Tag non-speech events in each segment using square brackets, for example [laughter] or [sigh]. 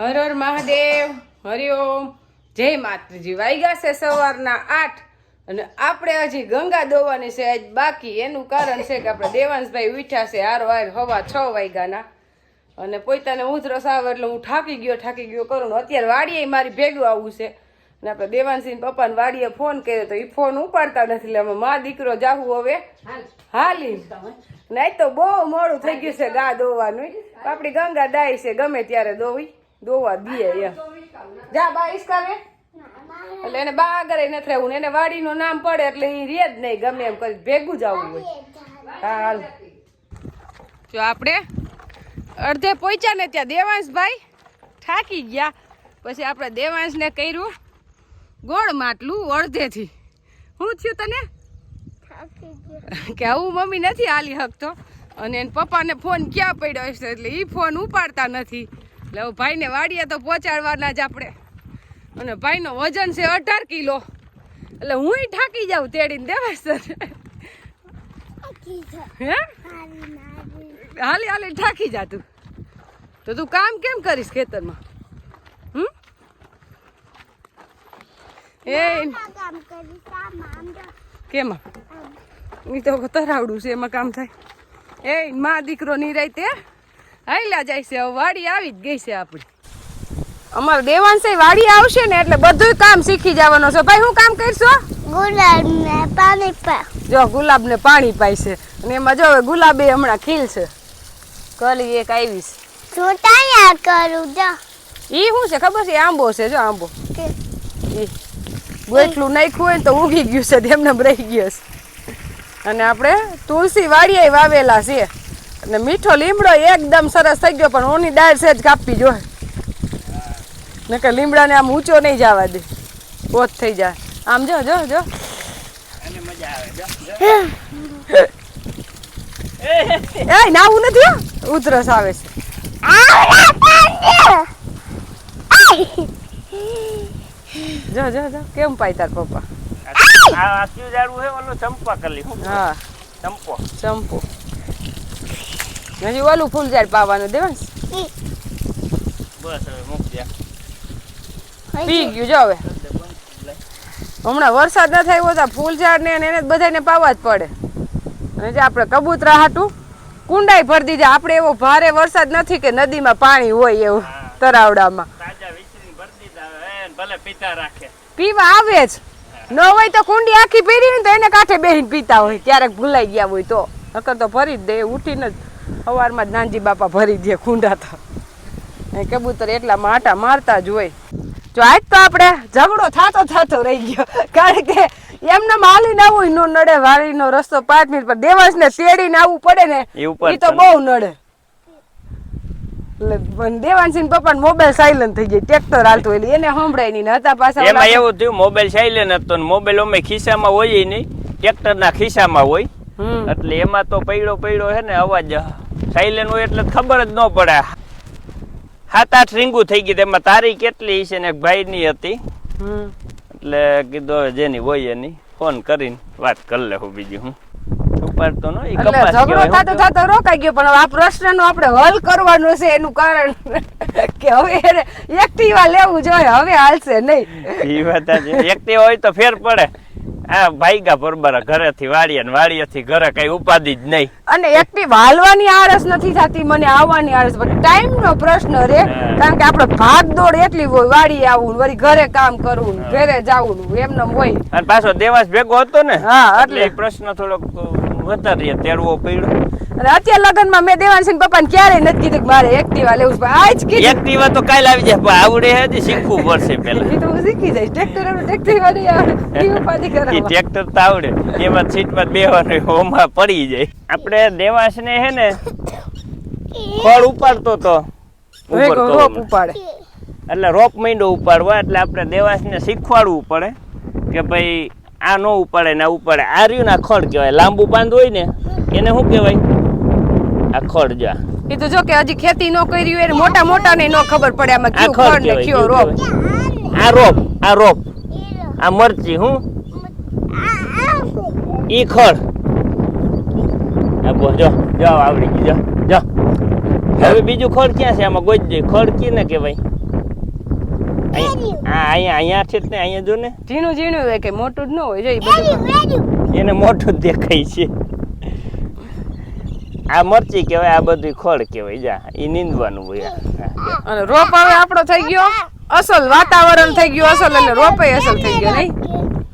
હર હર મહાદેવ હરિઓમ જય માતાજી. વાઈગા છે સવારના આઠ અને આપણે હજી ગંગા દોવાની છે આજ બાકી. એનું કારણ છે કે આપણે દેવાંશભાઈ ઉઠ્યા છે હાર વાર હવા છ વાગ્યાના. અને પોતાને ઉધરસ આવે એટલે હું થાકી ગયો થાકી ગયો કરું અત્યારે વાડીએ મારી ભેગું આવવું છે. અને આપણે દેવાંશીને પપ્પાને વાડીએ ફોન કર્યો તો એ ફોન ઉપાડતા નથી એટલે મા દીકરો જાવું હવે. હાલી. નહીં તો બહુ મોડું થઈ ગયું છે ગા દોવાનું. આપણી ગંગા દાય છે ગમે ત્યારે દોવી દોવા દીએ એમ જા બા ઈસકાવે એટલે એને બા આગળ નથી રહેવું ને એને વાડીનું નામ પડે એટલે એ રે જ નહીં ગમે એમ કરી ભેગું જ આવવું હોય. હાલ જો આપણે અડધે પહોંચ્યા ને ત્યાં દેવાંશભાઈ થાકી ગયા. પછી આપણે દેવાંશને કર્યું ગોળ માટલું અડધેથી. શું થયું તને? કે આવું મમ્મી નથી હાલી શકતો. અને એને પપ્પાને ફોન ક્યાં પડ્યો છે એટલે એ ફોન ઉપાડતા નથી. એટલે ભાઈને વાડીએ તો પહોંચાડવાના જ આપણે. અને ભાઈનો વજન છે અઢાર કિલો. એટલે હુંય થાકી જાઉં તેડીને દેવા સર. હે? હાલી હાલી ઠાકી જા તું. તો તું કામ કેમ કરીશ ખેતરમાં? હમ? એ કેમાં? એ તો તરાવડું છે એમાં કામ થાય. એ મા દીકરો નિરાય તે હાઈલા જાય છે હવે વાડી આવી જ ગઈ છે આપણી. અમારે દેવાંશે વાડી આવશે ને એટલે બધું કામ શીખી જવાનો છે. ભાઈ હું કામ કરશો? ગુલાબ ને પાણી પા જો ગુલાબ ને પાણી પાય છે. અને એમાં જો હવે ગુલાબે હમણાં ખીલ છે. કલી એક આવીશ તૈયાર કરું જો. ઈ શું છે? ખબર છે? આંબો છે જો આંબો. કે ઈ ગોઠલું નાખ્યું હોય ને તો ઉગી ગયું છે તેમને રહી ગયો છે. અને આપણે તુલસી વાડીએ વાવેલા છે અને મીઠો લીમડો એકદમ સરસ થઈ ગયો પણ ઓની દાળ છે જ કાપવી જોઈએ નકર લીમડાને આમ ઊંચો નહીં જવા દે. ઓત થઈ જાય. આમ જો જો જો. [laughs] એ નાવું નથી. ઉધરસ આવે છે. જો જો જો. કેમ પાય તાર પપ્પા? આ આસ્યું જાડું હે ઓલો ચંપા કલી હા. ચંપો? ચંપો. હજી ઓલું ફૂલ ઝાડ પાવાનું દેવાંશ બસ હવે મૂકી દે. પી ગયું જો હવે. હમણાં વરસાદ ના થાય તો ફૂલ ઝાડ ને એને બધાને પાવા જ પડે. અને જે આપણે કબૂતરા હાટું કુંડાઈ ભરી દીધા. આપણે એવો ભારે વરસાદ નથી કે નદીમાં પાણી હોય એવું તરાવડામાં. તાજા વિચરી ભરી દીધા હવે એને ભલે પીતા રાખે. પીવા આવે જ. ન હોય તો કુંડી આખી પીરી ને તો એને કાંઠે બેહીને પીતા હોય. ક્યારેક ભૂલાઈ ગયા હોય તો. નકર તો ભરી જ દે ઉઠીને જ. સવારમાં જ નાનજી બાપા ભરી દે ખૂંડા તો. કબૂતર એટલા માટા મારતા જ હોય. જો આજ તો આપણે ઝઘડો થતો થતો રહી ગયો. કારણ કે એમને માલીને આવવું નો નડે વાડીનો રસ્તો પાંચ મિનિટ પર તેડી નાવું આવવું પડે ને એ તો બહુ નડે. પપ્પા મોબાઈલ સાયલન્ટ થઈ જાય ટ્રેક્ટર હાલતું એટલે એને સંભળાય નહીં હતા પાછા એમાં એવું થયું મોબાઈલ સાયલેન્ટ હતો ને મોબાઈલ અમે ખિસ્સામાં હોય નહીં ટ્રેક્ટરના ખિસ્સામાં હોય. એટલે એમાં તો પૈડો પૈડો હે ને અવાજ સાયલેન્ટ હોય એટલે ખબર જ ન પડે. સાત આઠ રીંગું થઈ ગઈ તેમાં તારી કેટલી છે ને ભાઈની હતી. એટલે કીધું હવે જેની હોય એની ફોન કરીને વાત કરી લેવું બીજું હું. ઉપાડતો નો એટલે કપાસ ઝઘડો થતો હું થતો રોકાઈ ગયો. પણ આ પ્રશ્નનો આપણે હલ કરવાનો છે એનું કારણ કે હવે એને એક્ટિવા લેવું જોઈએ. હવે હાલશે નહીં. ઈ વાત છે એકટી હોય તો ફેર પડે. આ ભાઈગા પરબરા ઘરેથી વાડીએ ને વાડીએથી ઘરે કઈ ઉપાધિ જ નહીં. અને એકટી વાલવાની આળસ નથી થતી મને આવવાની આળસ પણ ટાઈમ નો પ્રશ્ન રે કારણ કે આપણે ભાગ દોડ એટલી હોય વાડી આવું વળી ઘરે કામ કરવું ઘરે જવું એમને હોય. અને પાછો દેવાસ ભેગો હતો ને હા, એટલે એટલે. પ્રશ્ન થોડોક વધારે તેડવો પડ્યો. અને અત્યારે લગનમાં મેં દેવાંશી પપ્પાને ક્યારેય નથી કીધું કે મારે એક્ટિવા લેવું છે. આજ કીધું. એક્ટિવા તો કાલ આવી જાય પણ આવડે હજી શીખવું પડશે પેલા એ તો હું શીખી જઈશ. ટ્રેક્ટર આપણે એક્ટિવા વાળી આવડે. એ ઉપાધિ ઈ કરાવવા. ટ્રેક્ટર તો આવડે એમાં સીટમાં બેવાનું હોમાં પડી જાય. આપણે દેવાંશને ને હે ને ફળ ઉપાડતો તો રોપ ઉપાડે. એટલે રોપ માંડો ઉપાડવા એટલે આપણે દેવાસને શીખવાડવું પડે કે ભાઈ આ નો ઉપાડે ને આ ઉપાડે. આ રહ્યું ને આ ખડ કહેવાય. લાંબુ બાંધ હોય ને એને શું કહેવાય? આ ખડ જો એ તો જો કે હજી ખેતી નો કરી હોય મોટા મોટા ને નો ખબર પડે આમાં આ કયું ખડ ખડ ને કયો રોપ. આ રોપ આ રોપ. આ મરચી હું? ઈ ખડ આ બો જો જો આવડી ગઈ જો જો. હવે બીજું ખડ ક્યાં છે? આમાં ગોઈ ખડ કી ને કહેવાય. અહીંયા અહીંયા છે ને અહીંયા જો ને. ઝીણું ઝીણું હોય કે મોટું જ ન હોય જો ઈ બધું. એને મોટું જ દેખાય છે. આ મરચી કહેવાય આ બધી ખોળ કહેવાય જા એ નીંદવાનું હોય. અને રોપ હવે આપણો થઈ ગયો. અસલ વાતાવરણ થઈ ગયું અસલ એટલે રોપે અસલ થઈ ગયો નહીં?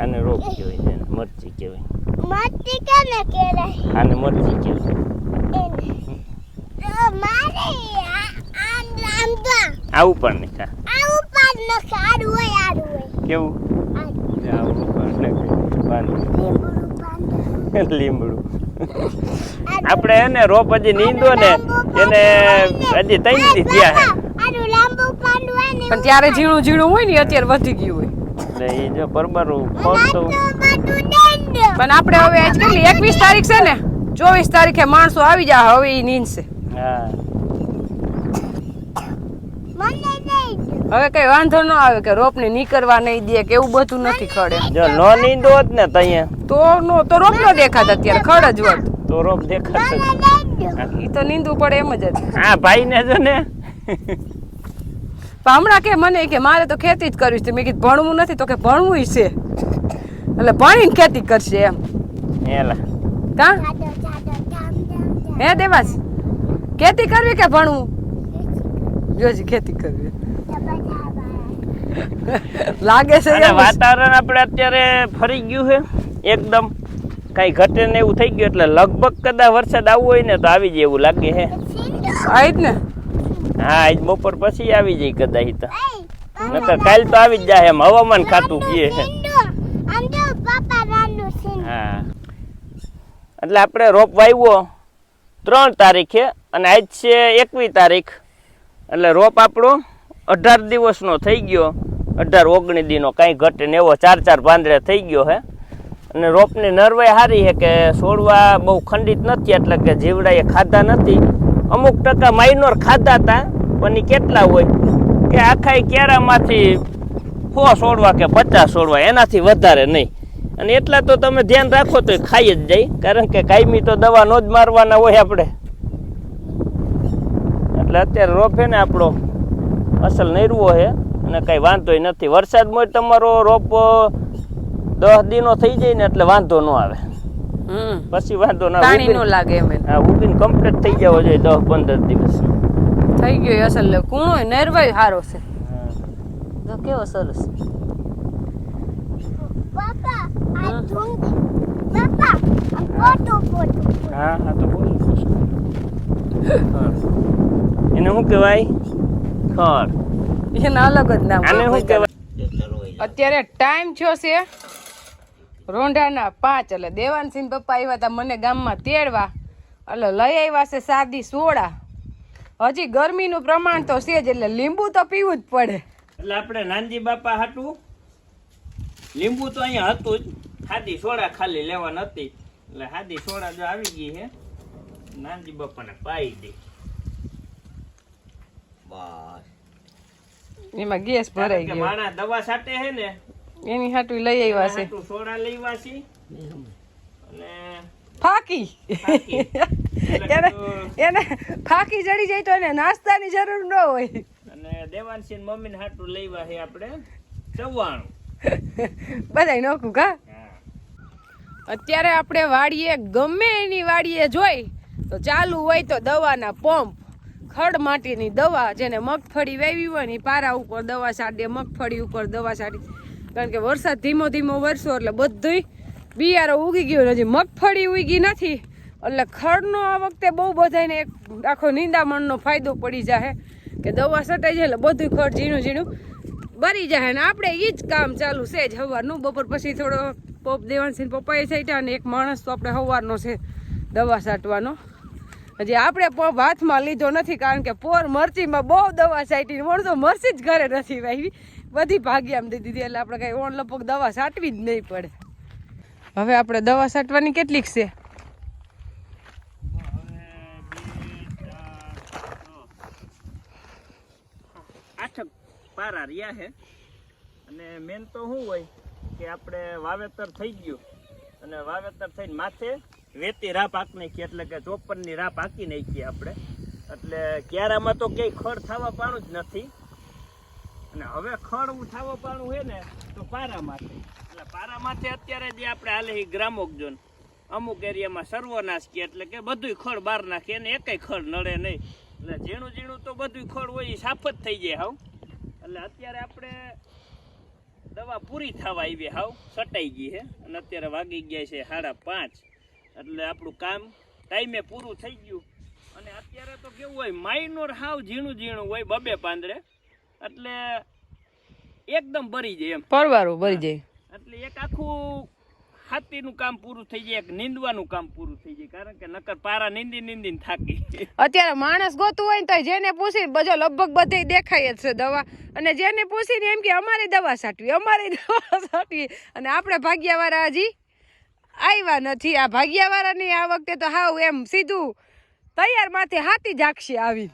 આને રોપ કહેવાય છે મરચી કહેવાય. મરચી કેને કહેવાય? આને મરચી કહેવાય. આવું પણ નહીં હા. આવું પાડ ન સારું હોય આરું હોય. કેવું? આવું પણ. લીમડું આપણે એને રોપ હજી નીંદો ને એને હજી ત્રણ દી થયા હે. પણ ત્યારે ઝીણું ઝીણું હોય ને અત્યારે વધી ગયું હોય. એટલે એ જો પરબરું ફોન તો પણ આપણે હવે આજ કેટલી એકવીસ તારીખ છે ને? ચોવીસ તારીખે માણસો આવી જાય હવે એ નીંદશે. હા મને નહીં હવે કઈ વાંધો ન આવે કે રોપ ને નીકળવા નહીં દે કે એવું બધું નથી ખડે. જો નો નીંદો હોત ને તઈએ તો નો તો રોપ નો દેખાત અત્યારે ખડ જ હોત. તો રોપ દેખાત. ઈ તો નીંદવું પડે એમ જ હતું હા ભાઈ ને જો ને. પણ હમણાં કે મને કે મારે તો ખેતી જ કરવી છે. મેં કીધું ભણવું નથી તો કે ભણવું છે. એટલે ભણીને ખેતી કરશે એમ. એલા કા? હે દેવાસ ખેતી કરવી કે ભણવું? જોજી ખેતી કરવી. લાગે છે વાતાવરણ આપણે અત્યારે ફરી ગયું છે એકદમ. કઈ ઘટે ને એવું થઈ ગયું એટલે લગભગ કદાચ વરસાદ આવવો હોય ને તો આવી જાય એવું લાગે છે. આજ ને. હા આજ બપોર પછી આવી જાય કદાચ તો. નકર કાલ તો આવી જ જાય એમ હવામાન ખાતું કીએ છે. આમ તો પાપા રાનું છે હા. એટલે આપણે રોપ વાવ્યો ત્રણ તારીખે અને આજ છે એકવી તારીખ. એટલે રોપ આપણો અઢાર દિવસનો થઈ ગયો. અઢાર ઓગણીસ દીનો કાંઈ ઘટે ને એવો ચાર ચાર પાંદડે થઈ ગયો હે. અને રોપની નરવાઈ સારી છે કે છોડવા બહુ ખંડિત નથી, એટલે કે જીવડાએ ખાધા નથી. અમુક ટકા માઇનોર ખાધા હતા, પણ એ કેટલા હોય? કે આખા કેરામાંથી સો છોડવા કે પચાસ છોડવા, એનાથી વધારે નહીં. અને એટલા તો તમે ધ્યાન રાખો તો ખાઈ જ જાય, કારણ કે કાયમી તો દવા નો જ મારવાના હોય આપણે. એટલે અત્યારે રોપ ને આપણો. અસલ નૈરવો છે અને કંઈ વાંધોય નથી. વરસાદમાં તમારો રોપ દસ દિનો થઈ જાય ને એટલે વાંધો ન આવે. હમ. પછી વાંધો ના પાણી લાગે એમ એને. હા ઉગીને કમ્પ્લીટ થઈ જવો જોઈએ દસ પંદર દિવસ. થઈ ગયો અસલ. કૂણો નેરવાય સારો છે. તો કેવો સરસ. પાપા આ ઢૂંઢી ફોટો ફોટો. હા હા તો બોલું એને શું કહેવાય? ખડ એના અલગ જ નામ આને શું કહેવાય? અત્યારે ટાઈમ થયો છે રોંઢાના પાંચ. એટલે દેવાનસિંહ પપ્પા આવ્યા હતા મને ગામમાં તેડવા. એટલે લઈ આવ્યા છે સાદી સોડા. હજી ગરમીનું પ્રમાણ તો છે જ એટલે લીંબુ તો પીવું જ પડે. એટલે આપણે નાનજી બાપા હાટું. લીંબુ તો અહીંયા હતું જ. સાદી સોડા ખાલી લેવા નથી એટલે સાદી સોડા જો આવી ગઈ છે. નાનજી બાપાને પાઈ દે એમાં ગેસ ભરાઈ ગયો. માણા દવા સાટે હે ને એની હાટું લઈ આવ્યા છે. હાટું સોડા લેવા છે. અને ફાકી. [laughs] એને એને ફાકી જડી જાય તો એને નાસ્તાની જરૂર ન હોય. અને દેવાનસિંહ મમ્મીને હાટું લેવા છે આપણે. ચવાણું [laughs] બધાય નોખું કા અત્યારે આપણે વાડીએ ગમે એની વાડીએ જોઈ તો ચાલુ હોય તો દવાના પંપ. ખડ માટીની દવા જેને મગફળી વાવી હોય ને પારા ઉપર દવા છાંટે, મગફળી ઉપર દવા છાંટી. કારણ કે વરસાદ ધીમો ધીમો વરસો એટલે બધુંય બિયારો ઉગી ગયો હજી મગફળી ઉગી નથી. એટલે ખડનો આ વખતે બહુ બધાને એક આખો નિંદામણનો ફાયદો પડી જાય કે દવા છટાઈ જાય એટલે બધું ખડ ઝીણું ઝીણું બરી જાય ને આપણે એ જ કામ ચાલુ છે જ સવારનું બપોર પછી થોડો પોપ દેવાનસિંહ પપ્પાએ છાંટ્યા અને એક માણસ તો આપણે સવારનો છે દવા છાંટવાનો. હજી આપણે પોપ હાથમાં લીધો નથી, કારણ કે પોર મરચીમાં બહુ દવા છાંટી મળતો મરચી જ ઘરે નથી વાવી બધી ભાગ્યામાં દઈ દીધી એટલે આપણે કઈ ઓણ લપક દવા છાંટવી જ નહીં પડે. હવે આપણે દવા છાંટવાની કેટલીક છે? પારા રહ્યા છે. અને મેન તો શું હોય કે આપણે વાવેતર થઈ ગયું. અને વાવેતર થઈને માથે વેતી રા પાક નાખી એટલે કે ચોપનની રા પાકી નાખી આપણે. એટલે ક્યારામાં તો ક્યાંય ખડ થવા પાણું જ નથી. અને હવે ખડ ઉઠાવવા પાણું છે ને, તો પારા માથે એટલે પારા માથે અત્યારે જે આપણે હાલે ગ્રામોકજોન અમુક એરિયામાં સર્વનાશ કે એટલે કે બધુંય ખડ બહાર નાખે અને એકેય ખડ નડે નહીં. એટલે ઝીણું ઝીણું તો બધુંય ખડ હોય એ સાફ જ થઈ જાય હાવ. એટલે અત્યારે આપણે દવા પૂરી થવા આવી હાવ. સટાઈ ગઈ છે અને અત્યારે વાગી ગયા છે સાડા પાંચ. એટલે આપણું કામ ટાઈમે પૂરું થઈ ગયું. અને અત્યારે તો કેવું હોય માઇનોર હાવ ઝીણું ઝીણું હોય બબે પાંદરે એટલે એકદમ ભરી જાય એમ. પરવારું ભરી જાય. એટલે એક આખું ખાતીનું કામ પૂરું થઈ જાય એક નીંદવાનું કામ પૂરું થઈ જાય. કારણ કે નકર પારા નીંદી નીંદી થાકી. અત્યારે માણસ ગોતું હોય ને તો જેને પૂછી બધો લગભગ બધે દેખાય જ છે દવા. અને જેને પૂછીને એમ કે અમારી દવા સાટવી અમારી દવા [laughs] સાટવી. અને આપણે ભાગ્યાવાળા હજી આવ્યા નથી. આ ભાગ્યાવાળાની આ વખતે તો હાવ એમ સીધું તૈયાર માથે હાથી જાગશી આવી.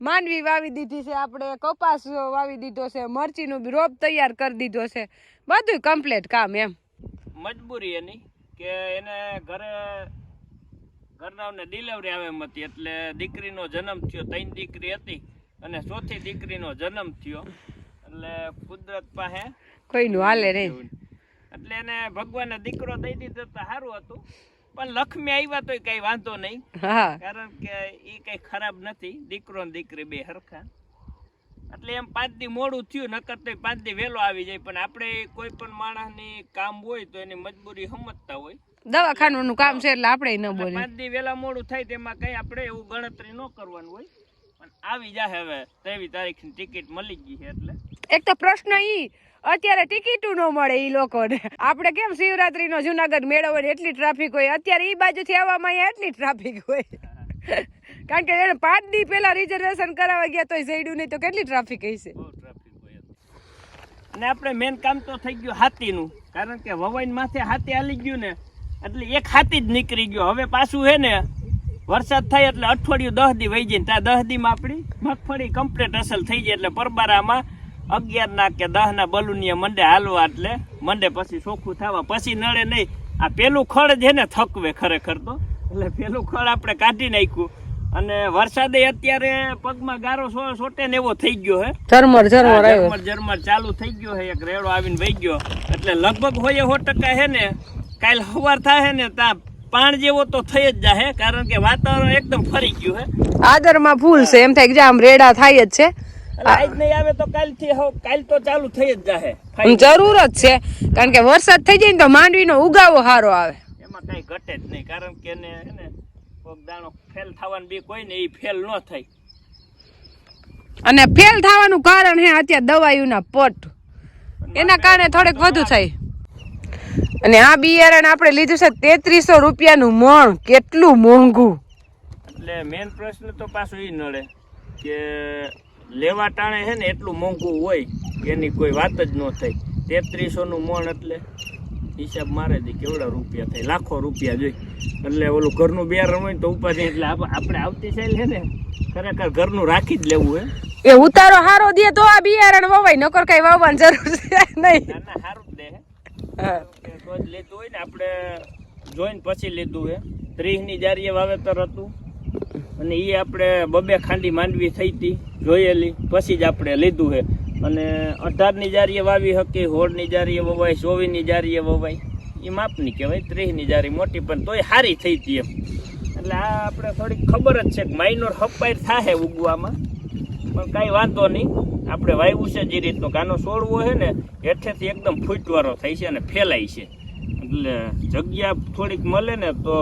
માંડવી વાવી દીધી છે આપણે કપાસ વાવી દીધો છે મરચીનો બી રોપ તૈયાર કરી દીધો છે. બધું કમ્પ્લીટ કામ એમ. મજબૂરી એની કે એને ઘરે ઘરનાઓને ડિલિવરી આવે એમ હતી એટલે દીકરીનો જન્મ થયો ત્રણ દીકરી હતી અને ચોથી દીકરીનો જન્મ થયો. એટલે કુદરત પાસે કોઈનું હાલે નહીં. એટલે એને ભગવાને દીકરો દઈ દીધો તો સારું હતું. પણ લક્ષ્મી આવ્યા તો કઈ વાંધો નહીં. કારણ કે એ કઈ ખરાબ નથી. દીકરો ને દીકરી બે હરખા. એટલે એમ પાંચ દી મોડું થયું નકર તો પાંચ દી વહેલો આવી જાય. પણ આપણે કોઈ પણ માણસની કામ હોય તો એની મજબૂરી સમજતા હોય. દવાખાનું કામ છે એટલે આપણે ન બોલીએ પાંચ દી વહેલા મોડું થાય તેમાં કઈ આપણે એવું ગણતરી ન કરવાનું હોય. પણ આવી જાય હવે. ત્રેવીસ તારીખની ટિકિટ મળી ગઈ છે એટલે. એક તો પ્રશ્ન ઈ અત્યારે ટિકિટું ન મળે એ લોકોને. આપણે કેમ શિવરાત્રીનો જુનાગઢ મેળો હોય એટલી ટ્રાફિક હોય, અત્યારે એ બાજુથી આવવામાં એટલી ટ્રાફિક હોય. કારણ કે એને પાંચ દી પહેલાં રિઝર્વેશન કરાવવા ગયા તોય જઈડું નહીં, તો કેટલી ટ્રાફિક હશે. અને આપણે મેન કામ તો થઈ ગયું હાથીનું, કારણ કે વવાઈન માથે હાથી હાલી ગયું ને, એટલે એક હાથી જ નીકળી ગયો. હવે પાછું હે ને, વરસાદ થાય એટલે અઠવાડિયું દહ દી વહી જાય ત્યાં દહ દીમાં આપણી મગફળી કમ્પ્લીટ અસલ થઈ જાય એટલે પરબારામાં અગિયાર ના કે દસ ના બલુનિયા મંડે હાલવા એટલે મંડે પછી ચોખ્ખું થવા. પછી નળે નહીં આ પેલું ખડ છે ને થકવે ખરેખર તો. એટલે પેલું ખડ આપણે કાઢી નાખ્યું. અને વરસાદે અત્યારે પગમાં ગારો સોટે ને એવો થઈ ગયો હે. ઝરમર ઝરમર ઝરમર ઝરમર ચાલુ થઈ ગયો હે એક રેડો આવીને વહી ગયો. એટલે લગભગ હોય સો ટકા હે ને કાલ સવાર થાય ને ત્યાં પાણ જેવો તો થઈ જ જાય કારણ કે વાતાવરણ એકદમ ફરી ગયું હે. આદરમાં ફૂલ છે એમ થાય કે આમ રેડા થાય જ છે. આજ નહીં આવે તો કાલથી હો કાલ તો ચાલુ થઈ જ જાહે. જરૂર જ છે કારણ કે વરસાદ થઈ જાય ને તો માંડવીનો ઉગાવો સારો આવે. એમાં કઈ ઘટે જ નહીં કારણ કે એને ને કોક દાણો ફેલ થવાનું બી કોઈ ને એ ફેલ ન થાય. અને ફેલ થવાનું કારણ હે અત્યારે દવાઈઓના પટ. એના કારણે થોડેક વધુ થાય. અને આ બિયારણ આપણે લીધું છે તેત્રીસો રૂપિયાનું મણ કેટલું મોંઘું. એટલે મેન પ્રશ્ન તો પાછો એ નડે કે લેવા ટાણે છે ને એટલું મોંઘું હોય એની કોઈ વાત જ ન થાય તેત્રીસોનું મણ એટલે હિસાબ મારે દે કેવડા રૂપિયા થાય? લાખો રૂપિયા જોઈ એટલે ઓલું ઘરનું હોય ને તો ઉપાધિ એટલે આપ- આપણે આવતી સાઈલ છે ને ખરેખર ઘરનું રાખી જ લેવું હે એ ઉતારો હારો દે તો આ બિયારણ વવાય નકર કઈ વાવવાની જરૂર છે નહીં. ના ના સારું જ દે હે. તો જ લીધું હોય ને આપણે જોઈને પછી લીધું હે. ત્રીસની જારીએ વાવેતર હતું. અને એ આપણે બબે ખાંડી માંડવી થઈ હતી જોયેલી. પછી જ આપણે લીધું છે અને અઢારની જારીએ વાવી હતી હોળની જારીએ વવાય ચોવીસની જારીએ વવાય. એ માપની કહેવાય ત્રીસની જારી મોટી પણ તોય સારી થઈ હતી એમ. એટલે આ આપણે થોડીક ખબર જ છે કે માઇનોર હપાઈ થાય ઉગવામાં. પણ કાંઈ વાંધો નહીં. આપણે વાવ્યું છે જે રીતનો કાનો છોડવો છે ને હેઠેથી એકદમ ફૂટવાળો થાય છે અને ફેલાય છે. એટલે જગ્યા થોડીક મળે ને તો